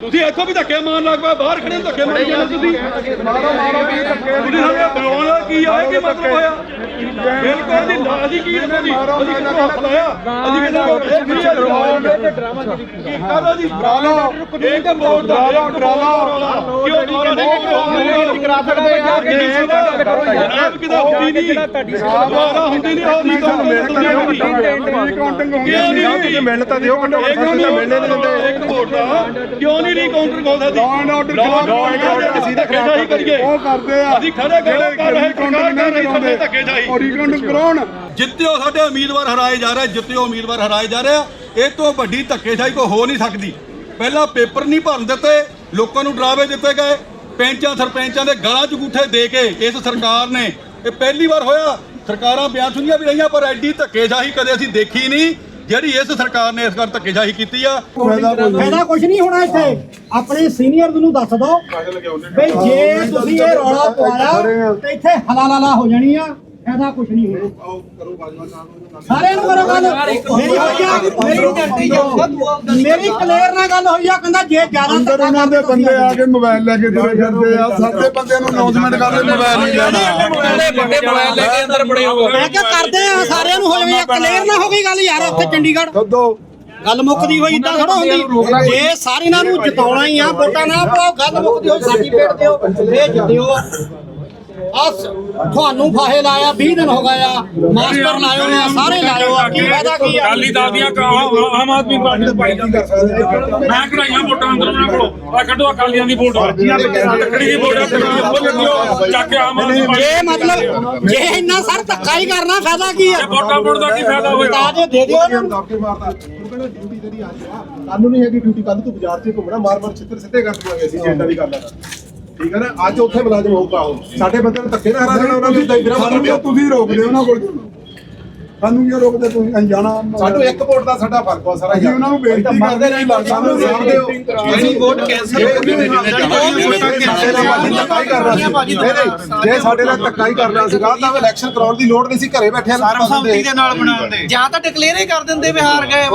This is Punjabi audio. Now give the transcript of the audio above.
ਤੁਸੀਂ ਇੱਥੋਂ ਵੀ ਧੱਕੇ ਮਾਰਨ ਲੱਗ ਪਏ ਬਾਹਰ ਖੜੇ ਧੱਕੇ ਮਾਰੀ ਜਾਂਦੇ ਤੁਸੀਂ। ਮਾਰੋ ਮਾਰੋ ਵੀ ਧੱਕੇ ਤੁਸੀਂ ਹਲੇ ਬੁਲਾਉਣਾ ਕੀ ਆ ਇਹ ਕੀ ਮਤਲਬ ਹੋਇਆ? ਬਿਲਕੁਲ ਦੀ ਅਸੀਂ ਕੀ ਇਹਨਾਂ ਦੀ ਅਸੀਂ ਕਿਹਨੂੰ ਹੱਥ ਲਾਇਆ ਅਸੀਂ ਕਿਸੇ ਕੋਲ ਇਹ ਨਹੀਂ ਆ ਡਰਾਮਾ ਕੀ ਕਾਹਦਾ ਦੀ? ਡਰਾਲਾ ਇਹ ਤੇ ਮੋੜ ਦਾ ਡਰਾਲਾ ਕਿਉਂ ਡਰਾਲਾ? ਨਹੀਂ ਕਰਾ ਸਕਦੇ ਆ? ਜਨਾਬ ਕਿਦਾ ਹੁੰਦੀ ਨਹੀਂ। ਦੁਬਾਰਾ ਹੁੰਦੀ ਨਹੀਂ ਹੁੰਦੀ ਤਾਂ ਕਾਊਂਟਿੰਗ ਕਿਉਂ ਨਹੀਂ ਹੁੰਦੀ ਤੁਸੀਂ ਮਿਲ ਤਾਂ ਦਿਓ ਘੱਟੋ ਘੱਟ ਸਾਨੂੰ ਮਿਲਣੇ ਨਹੀਂ ਦਿੰਦੇ ਇੱਕ ਵੋਟ ਦਾ ਕਿਉਂ ਨਹੀਂ ਰੀਕਾਊਂਟਰ ਕਰ ਸਕਦੀ Law and order ਖਿਲਾਫ਼ ਅਸੀਂ ਤਾਂ ਹੀ ਕਰੀਏ। ਉਹ ਕਰਦੇ ਆ। ਅਸੀਂ ਖੜੇ ਖੜੇ ਕਰ ਰਹੇ ਸਰਕਾਰ ਕਰ ਰਹੀ ਸਭੇ ਧੱਕੇ ਜਾਈ ਔਰ ਰੀਕਾਊਂਟਿੰਗ ਕਰਾਉਣ। ਜਿੱਤਿਓ ਸਾਡੇ ਉਮੀਦਵਾਰ ਹਰਾਏ ਜਾ ਰਹੇ ਜਿੱਤਿਓ ਉਮੀਦਵਾਰ ਹਰਾਏ ਜਾ ਰਹੇ ਇਹ ਤੋਂ ਵੱਡੀ ਧੱਕੇਸ਼ਾਹੀ ਕੋਈ ਹੋ ਨਹੀਂ ਸਕਦੀ। ਪਹਿਲਾਂ ਪੇਪਰ ਨਹੀਂ ਭਰਨ ਦਿੱਤੇ ਲੋਕਾਂ ਨੂੰ ਡਰਾਵੇ ਦਿੱਤੇ ਗਏ। ਪੈਂਚਾਂ ਸਰਪੰਚਾਂ ਦੇ ਗਲਾਂ 'ਚ ਅੰਗੂਠੇ ਦੇ ਕੇ ਇਸ ਸਰਕਾਰ ਨੇ ਇਹ ਪਹਿਲੀ ਵਾਰ ਹੋਇਆ। ਸਰਕਾਰਾਂ ਬਿਆਨ ਸੁਣੀਆਂ ਵੀ ਰਹੀਆਂ ਪਰ ਐਡੀ ਧੱਕੇਸ਼ਾਹੀ ਕਦੇ ਅਸੀਂ ਦੇਖੀ ਨਹੀਂ। ਜਿਹੜੀ ਇਸ ਸਰਕਾਰ ਨੇ ਇਸ ਵਾਰ ਧੱਕੇਸ਼ਾਹੀ ਕੀਤੀ ਆ ਫਾਇਦਾ ਕੁਝ ਨਹੀਂ। ਹੋਣਾ ਇੱਥੇ। ਆਪਣੇ ਸੀਨੀਅਰਸ ਨੂੰ ਦੱਸ ਦਿਓ ਬਈ ਜੇ ਤੁਸੀਂ ਇਹ ਰੌਲਾ ਪਵਾਇਆ ਤੇ ਇੱਥੇ ਹਲਾਲਾਲਾ ਹੋ ਜਾਣੀ ਆ। ਫਾਇਦਾ ਕੁਝ ਨਹੀਂ ਹੋਣਾ ਸਾਰਿਆਂ ਨੂੰ ਕਰੋ ਗੱਲ। ਮੇਰੀ ਹੋਈ ਆ ਮੇਰੀ ਮੇਰੀ ਕਲੀਅਰ ਨਾਲ ਗੱਲ ਹੋਈ ਆ ਕਹਿੰਦਾ ਜੇ ਜ਼ਿਆਦਾ ਅੰਦਰ ਉਹਨਾਂ ਦੇ ਬੰਦੇ ਆ ਕੇ ਮੋਬਾਈਲ ਲੈ ਕੇ ਤੁਰੇ ਫਿਰਦੇ ਆ। ਸਾਡੇ ਬੰਦਿਆਂ ਨੂੰ ਅਨਾਉਂਸਮੈਂਟ ਕਰਦੇ ਮੋਬਾਈਲ ਨਹੀਂ ਲੈਣਾ ਵੱਡੇ ਮੋਬਾਈਲ ਲੈ ਕੇ ਅੰਦਰ ਬੜੇ ਹੋ ਮੈਂ ਕਿਹਾ ਕਰਦੇ ਆ ਸਾਰਿਆਂ ਨੂੰ ਹੋ ਆ ਕਲੀਅਰ ਨਾ ਹੋ ਗਈ ਗੱਲ ਯਾਰ ਉੱਥੇ ਚੰਡੀਗੜ੍ਹ। ਗੱਲ ਮੁੱਕਦੀ ਹੋਈ ਇਦਾਂ ਥੋੜਾ ਹੁੰਦੀ। ਜੇ ਸਾਰਿਆਂ ਨੂੰ ਜਿਤਾਉਣਾ ਹੀ ਆ ਵੋਟਾਂ ਨਾ ਪਾਓ ਗੱਲ ਮੁੱਕਦੀ ਹੋਈ ਸਰਟੀਫਿਕੇਟ ਦਿਓ ਇਹ ਜਿੱਤਿਓ ਅਸ ਤੁਹਾਨੂੰ ਫਾਹੇ ਲਾਇਆ 20 ਦਿਨ ਹੋ ਗਏ ਆ। ਮਾਸਟਰ ਲਾਇਓ ਆ ਸਾਰੇ ਲਾਇਓ ਆ। ਕੀ ਫਾਇਦਾ ਕੀ ਆ? ਅਕਾਲੀ ਦਲ ਦੀਆਂ ਕ- ਆ- ਆਮ ਆਦਮੀ ਪਾਰਟੀ ਨੂੰ ਪਾਈ ਜਾਂਦੇ। ਮੈਂ ਕਢਾਈਆਂ ਵੋਟਾਂ ਅੰਦਰ ਉਹਨਾਂ ਕੋਲੋਂ। ਆ ਕੱਢੋ ਅਕਾਲੀਆਂ ਦੀ ਵੋਟ। ਤਕੜੀ ਦੀ ਵੋਟ ਆ, ਤਕੜੀ ਦੀ ਵੋਟ ਦਿਓ ਚੱਕ ਕੇ ਆਮ ਆਦਮੀ ਪਾਰਟੀ ਜੇ ਮਤਲਬ ਜੇ ਇੰਨਾ ਸਰ ਧੱਕਾ ਹੀ ਕਰਨਾ ਫਾਇਦਾ ਕੀ ਆ? ਵੋਟਾਂ ਵੋਟ ਦਾ ਕੀ ਫਾਇਦਾ ਹੋਏਗਾ ਤਾਂ ਜੇ ਦੇ ਦਿਓ ਇਹਨਾਂ ਨੂੰ। ਡਾਕਟਰ ਮਾਰਦਾ। ਉਹ ਕਹਿੰਦਾ ਡਿਊਟੀ ਤੇਰੀ ਅੱਜ ਆ ਕੱਲ ਨਹੀਂ ਹੈਗੀ ਡਿਊਟੀ ਕੱਲ ਤੂੰ ਬਾਜ਼ਾਰ 'ਚ ਘੁੰਮਣਾ ਮਾਰ ਮਾਰ ਛਿੱਤਰ ਸਿੱਧੇ ਕਰ ਦਵਾਂਗੇ ਅਸੀਂ ਜੇਟਾ ਦੀ ਗੱਲ ਆ ਠੀਕ ਹੈ ਨਾ ਅੱਜ ਉੱਥੇ ਮੁਲਾਜ਼ਮ ਹੋਊਗਾ ਉਹ ਸਾਡੇ ਬੰਦੇ ਨੂੰ ਧੱਕੇ ਨਾ ਹਰਾ ਦੇਣਾ ਉਹਨਾਂ ਨੂੰ ਤਾਂ ਬਿਨਾਂ ਸਾਨੂੰ ਕਿਉਂ ਤੁਸੀਂ ਰੋਕਦੇ ਉਹਨਾਂ ਕੋਲ ਸਾਨੂੰ ਕਿਉਂ ਰੋਕਦੇ ਤੁਸੀਂ ਅਸੀਂ ਜਾਣਾ ਸਾਨੂੰ ਇੱਕ ਵੋਟ ਦਾ ਸਾਡਾ ਫ਼ਰਕ ਆ ਸਾਰਾ ਅਸੀਂ ਉਹਨਾਂ ਨੂੰ ਬੇਨਤੀ ਕਰਦੇ ਨਹੀਂ ਲੜ ਸਾਨੂੰ ਸਾਥ ਦਿਓ ਅਸੀਂ ਵੋਟ ਕੈਂਸਲ ਜੇ ਸਾਡੇ ਨਾਲ ਧੱਕਾ ਹੀ ਕਰਨਾ ਸੀਗਾ ਤਾਂ ਇਲੈਕਸ਼ਨ ਕਰਾਉਣ ਦੀ ਲੋੜ ਨਹੀਂ ਸੀ ਘਰੇ ਬੈਠਿਆ ਸਰਬਸੰਮਤੀ ਦੇ ਨਾਲ ਬਣਾਉਂਦੇ ਜਾਂ ਤਾਂ ਡਿਕਲੇਅਰ ਹੀ ਕਰ ਦਿੰਦੇ ਵੀ ਹਾਰ ਗਏ